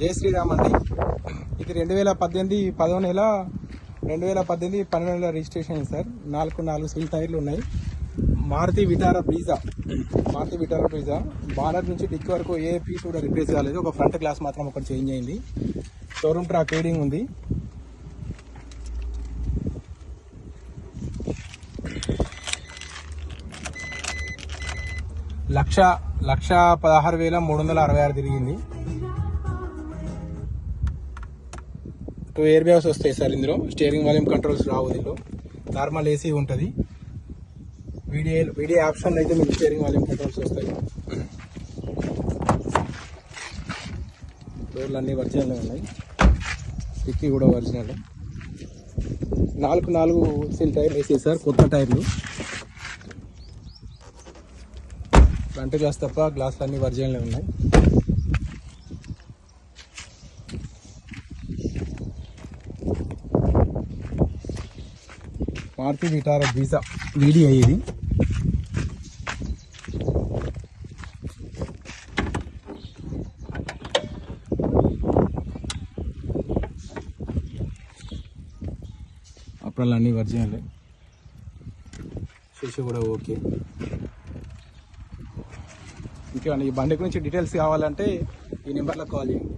జై శ్రీరామ్ అండి. ఇది రెండు వేల పద్దెనిమిది పదో నెల రెండు వేల పద్దెనిమిది పన్నెండు నెల రిజిస్ట్రేషన్ సార్. నాలుగు నాలుగు స్విల్ టైర్లు ఉన్నాయి. Maruti Vitara Brezza. Maruti Vitara Brezza. Bonnet నుంచి డిక్ వరకు ఏ పీస్ కూడా రిప్లేస్ కాలేదు. ఒక ఫ్రంట్ గ్లాస్ మాత్రం ఒకటి చేంజ్ అయింది. షోరూమ్ ట్రాక్ రీడింగ్ ఉంది. లక్ష లక్ష పదహారు వేల మూడు వందల అరవై ఆరు తిరిగింది. టూ ఎయిర్ బ్యాగ్స్ వస్తాయి సార్ ఇందులో. స్టీరింగ్ వాల్యూమ్ కంట్రోల్స్ రావు దీనిలో నార్మల్ ఏసీ ఉంటుంది. వీడియో వీడియో ఆప్షన్ అయితే మీకు స్టీరింగ్ వాల్యూమ్ కంట్రోల్స్ వస్తాయి. డోర్లు అన్నీ ఒరిజినల్ ఉన్నాయి. టిక్కీ కూడా ఒరిజినల్. నాలుగు నాలుగు సిల్ టైర్ వేసేది సార్ కొత్త టైర్లు. ఫ్రంట్ గ్లాస్ తప్ప గ్లాసులు అన్ని ఒరిజినల్ ఉన్నాయి. మారుతి విటారా వీసా వీడియో ఇది అప్పుడు అన్నీ ఒరిజినల్. శేషి కూడా ఓకే. ఇంకేమన్నా ఈ బండి గురించి డీటెయిల్స్ కావాలంటే ఈ నెంబర్లో కాల్ చేయండి.